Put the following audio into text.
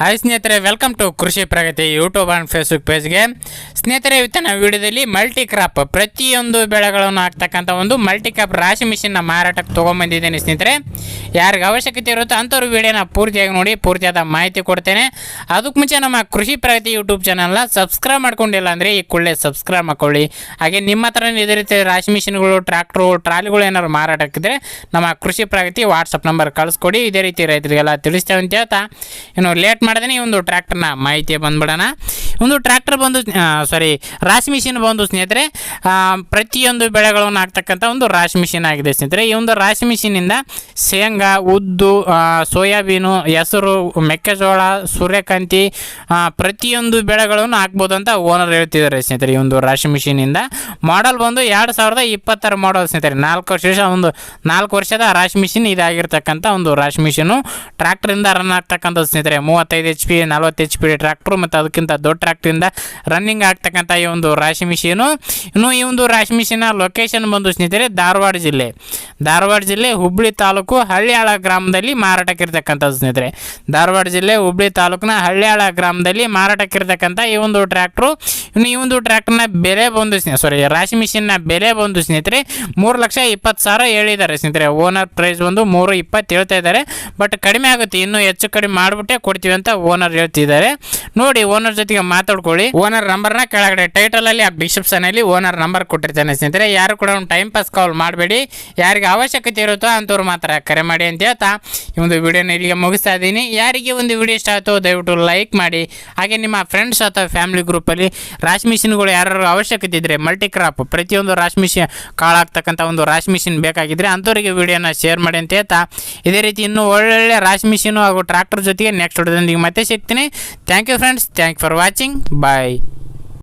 Hi ಸ್ನೇಹಿತರೆ welcome to Krishi Pragati YouTube and Facebook ಪೇಜ್ಗೆ ಸ್ನೇಹಿತರೆ, ಇವತ್ತಿನ ವಿಡಿಯೋದಲ್ಲಿ ಮಲ್ಟಿ ಕ್ರಾಪ್ ಪ್ರತಿಯೊಂದು ಬೆಳೆಗಳನ್ನು ಹಾಕ್ತಕ್ಕಂಥ ಒಂದು ಮಲ್ಟಿ ಕ್ರಾಪ್ ರಾಶಿ ಮಿಷಿನ್ನ ಮಾರಾಟಕ್ಕೆ ತೊಗೊಂಬಂದಿದ್ದೇನೆ ಸ್ನೇಹಿತರೆ. ಯಾರಿಗೆ ಅವಶ್ಯಕತೆ ಇರುತ್ತೋ ಅಂಥವ್ರು ವಿಡಿಯೋನ ಪೂರ್ತಿಯಾಗಿ ನೋಡಿ, ಪೂರ್ತಿಯಾದ ಮಾಹಿತಿ ಕೊಡ್ತೇನೆ. ಅದಕ್ಕೆ ಮುಂಚೆ ನಮ್ಮ ಕೃಷಿ ಪ್ರಗತಿ ಯೂಟ್ಯೂಬ್ ಚಾನಲ್ನ ಸಬ್ಸ್ಕ್ರೈಬ್ ಮಾಡ್ಕೊಂಡಿಲ್ಲ ಅಂದರೆ ಈ ಕೂಡಲೇ ಸಬ್ಸ್ಕ್ರೈಬ್ ಮಾಡ್ಕೊಳ್ಳಿ. ಹಾಗೆ ನಿಮ್ಮ ಹತ್ರ ಇದೇ ರೀತಿ ರಾಶಿ ಮಿಷಿನ್ಗಳು ಟ್ರ್ಯಾಕ್ಟ್ರು ಟ್ರಾಲಿಗಳು ಏನಾದ್ರು ಮಾರಾಟಕ್ಕಿದ್ರೆ ನಮ್ಮ ಕೃಷಿ ಪ್ರಗತಿ ವಾಟ್ಸಪ್ ನಂಬರ್ ಕಳಿಸ್ಕೊಡಿ. ಇದೇ ರೀತಿ ರೈತರಿಗೆಲ್ಲ ತಿಳಿಸ್ತೇವೆ ಅಂತ ಹೇಳ್ತಾ. ಇನ್ನು ಲೇಟ್ ಮಾಡಿದ್ರೆ ಈ ಒಂದು ಟ್ರ್ಯಾಕ್ಟರ್ನ ಮಾಹಿತಿ ಬಂದ್ಬಿಡೋಣ. ಒಂದು ಟ್ರ್ಯಾಕ್ಟರ್ ಬಂದು ಸಾರಿ ರಾಶಿ ಮಿಷಿನ್ ಬಂದು ಸ್ನೇಹಿತರೆ ಪ್ರತಿಯೊಂದು ಬೆಳೆಗಳನ್ನು ಹಾಕ್ತಕ್ಕಂಥ ಒಂದು ರಾಶಿ ಮಿಷಿನ್ ಆಗಿದೆ ಸ್ನೇಹಿತರೆ. ಈ ಒಂದು ರಾಶಿ ಮಿಷಿನಿಂದ ಶೇಂಗಾ, ಉದ್ದು ಸೋಯಾಬೀನು, ಹೆಸರು, ಮೆಕ್ಕೆಜೋಳ, ಸೂರ್ಯಕಾಂತಿ ಪ್ರತಿಯೊಂದು ಬೆಳೆಗಳನ್ನು ಹಾಕ್ಬೋದು ಅಂತ ಓನರ್ ಹೇಳ್ತಿದ್ದಾರೆ ಸ್ನೇಹಿತರೆ ಈ ಒಂದು ರಾಶಿ ಮಿಷಿನಿಂದ ಮಾಡಲ್ ಬಂದು ಎರಡು ಸಾವಿರದ ಇಪ್ಪತ್ತರ ಮಾಡಲ್ ಸ್ನೇಹಿತರೆ. ನಾಲ್ಕು ವರ್ಷ ಒಂದು ನಾಲ್ಕು ವರ್ಷದ ರಾಶಿ ಮಿಷಿನ್ ಇದಾಗಿರ್ತಕ್ಕಂಥ ಒಂದು ರಾಶಿ ಮಿಷಿನು ಟ್ರ್ಯಾಕ್ಟರಿಂದ ರನ್ ಆಗ್ತಕ್ಕಂಥದ್ದು ಸ್ನೇಹಿತರೆ. ಮೂವತ್ತೈದು ಎಚ್ ಪಿ ನಲ್ವತ್ತು ಎಚ್ ಪಿ ಟ್ರ್ಯಾಕ್ಟ್ರು ಮತ್ತು ಅದಕ್ಕಿಂತ ದೊಡ್ಡ ಟ್ರ್ಯಾಕ್ಟ್ರಿಂದ ರನ್ನಿಂಗ್ ಆಗ್ತಕ್ಕಂಥ ಈ ಒಂದು ರಾಶಿ ಮಿಷಿನು. ಇನ್ನು ಈ ಒಂದು ರಾಶಿ ಮಿಷಿನ ಲೊಕೇಶನ್ ಬಂದು ಸ್ನೇಹಿತರೆ, ಧಾರವಾಡ ಜಿಲ್ಲೆ. ಧಾರವಾಡ ಜಿಲ್ಲೆ ಹುಬ್ಬಳ್ಳಿ ತಾಲೂಕು ಹಳ್ಳಿಯಾಳ ಗ್ರಾಮದಲ್ಲಿ ಮಾರಾಟಕ್ಕಿರ್ತಕ್ಕಂಥದ್ದು ಸ್ನೇಹಿತರೆ. ಧಾರವಾಡ ಜಿಲ್ಲೆ ಹುಬ್ಬಳ್ಳಿ ತಾಲೂಕಿನ ಹಳ್ಳಿಯಾಳ ಗ್ರಾಮದಲ್ಲಿ ಮಾರಾಟಕ್ಕಿರ್ತಕ್ಕಂಥ ಈ ಒಂದು ಟ್ರ್ಯಾಕ್ಟ್ರು ಇನ್ನು ಈ ಒಂದು ಟ್ರ್ಯಾಕ್ಟರ್ನ ಬೆಲೆ ಬಂದು ಸಾರಿ ರಾಶಿ ಮಿಷಿನ್ನ ಬೆಲೆ ಬಂದು ಸ್ನೇಹಿತರೆ, ಮೂರು ಲಕ್ಷ ಇಪ್ಪತ್ತು ಸಾವಿರ ಹೇಳಿದ್ದಾರೆ ಸ್ನೇಹಿತರೆ. ಓನರ್ ಪ್ರೈಸ್ ಬಂದು ಮೂರು ಇಪ್ಪತ್ತು ಹೇಳ್ತಾ ಇದ್ದಾರೆ. ಬಟ್ ಕಡಿಮೆ ಆಗುತ್ತೆ, ಇನ್ನೂ ಹೆಚ್ಚು ಕಡಿಮೆ ಮಾಡಿಬಿಟ್ಟೆ ಕೊಡ್ತೀವಿ ಅಂತ ಓನರ್ ಹೇಳ್ತಿದ್ದಾರೆ. ನೋಡಿ ಓನರ್ ಜೊತೆಗೆ ಮಾತಾಡ್ಕೊಳ್ಳಿ. ಓನರ್ ನಂಬರ್ನ ಕೆಳಗಡೆ ಟೈಟಲಲ್ಲಿ ಆ ಡಿಸ್ಕ್ರಿಪ್ಷನ್ ಅಲ್ಲಿ ಓನರ್ ನಂಬರ್ ಕೊಟ್ಟಿರ್ತಾನೆ ಸ್ನೇಹಿತರೆ. ಯಾರು ಕೂಡ ಒಂದು ಟೈಮ್ ಪಾಸ್ ಕಾಲ್ ಮಾಡಬೇಡಿ. ಯಾರಿಗೆ ಅವಶ್ಯಕತೆ ಇರುತ್ತೋ ಅಂತವ್ರು ಮಾತ್ರ ಕರೆ ಮಾಡಿ ಅಂತ ಹೇಳ್ತಾ ಈ ಒಂದು ವಿಡಿಯೋನ ಇಲ್ಲಿಗೆ ಮುಗಿಸ್ತಾ ಇದ್ದೀನಿ. ಯಾರಿಗೆ ಒಂದು ವಿಡಿಯೋ ಇಷ್ಟ ಆಯಿತು ದಯವಿಟ್ಟು ಲೈಕ್ ಮಾಡಿ. ಹಾಗೆ ನಿಮ್ಮ ಫ್ರೆಂಡ್ಸ್ ಅಥವಾ ಫ್ಯಾಮಿಲಿ ಗ್ರೂಪಲ್ಲಿ ರಾಶಿ ಮಿಷಿನ್ಗಳು ಯಾರು ಅವಶ್ಯಕತೆ ಇದ್ದರೆ ಮಲ್ಟಿಕ್ರಾಪ್ ಪ್ರತಿಯೊಂದು ರಾಶಿ ಮಿಷಿನ್ ಕಾಳಾಗ್ತಕ್ಕಂಥ ಒಂದು ರಾಶಿ ಮಿಷಿನ್ ಬೇಕಾಗಿದ್ದರೆ ಅಂಥವರಿಗೆ ವಿಡಿಯೋನ ಶೇರ್ ಮಾಡಿ ಅಂತ ಹೇಳ್ತಾ. ಇದೇ ರೀತಿ ಇನ್ನೂ ಒಳ್ಳೊಳ್ಳೆ ರಾಶಿ ಮಿಷಿನು ಹಾಗೂ ಟ್ರ್ಯಾಕ್ಟರ್ ಜೊತೆಗೆ ನೆಕ್ಸ್ಟ್ ಹೊಡೆದೊಂದಿಗೆ ಮತ್ತೆ ಸಿಗ್ತೀನಿ. Thank you friends thank for watching bye